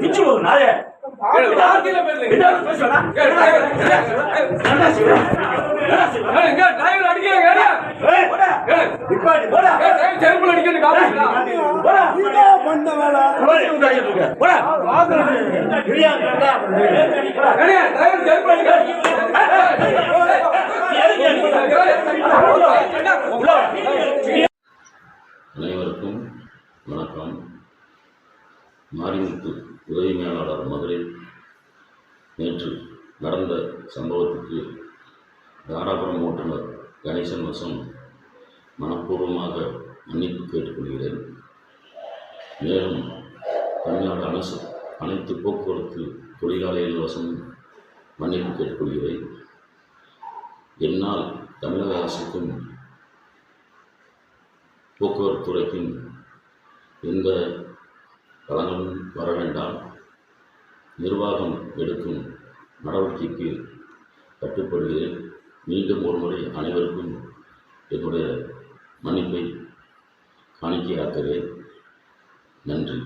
பிச்சு ஒரு நாயே அனைவருக்கும் வணக்கம். மாரிமுத்து உதவி மேலாளர் மதுரை நேற்று நடந்த சம்பவத்துக்கு தாராபுரம் ஓட்டுநர் கணேசன் வசம் மனப்பூர்வமாக மன்னிப்பு கேட்டுக்கொள்கிறேன். மேலும் தமிழ்நாடு அரசு அனைத்து போக்குவரத்து தொழிலாளர்கள் வசம் மன்னிப்பு கேட்டுக்கொள்கிறேன். என்னால் தமிழக அரசுக்கும் போக்குவரத்து துறைக்கும் எந்த களங்களும் வர வேண்டாம் நிர்வாகம் எடுக்கும் நடவடிக்கைக்கு கட்டுப்படுகிறேன். மீண்டும் ஒருமுறை அனைவருக்கும் என்னுடைய மன்னிப்பை காணிக்கையாக்குகிறேன். நன்றி.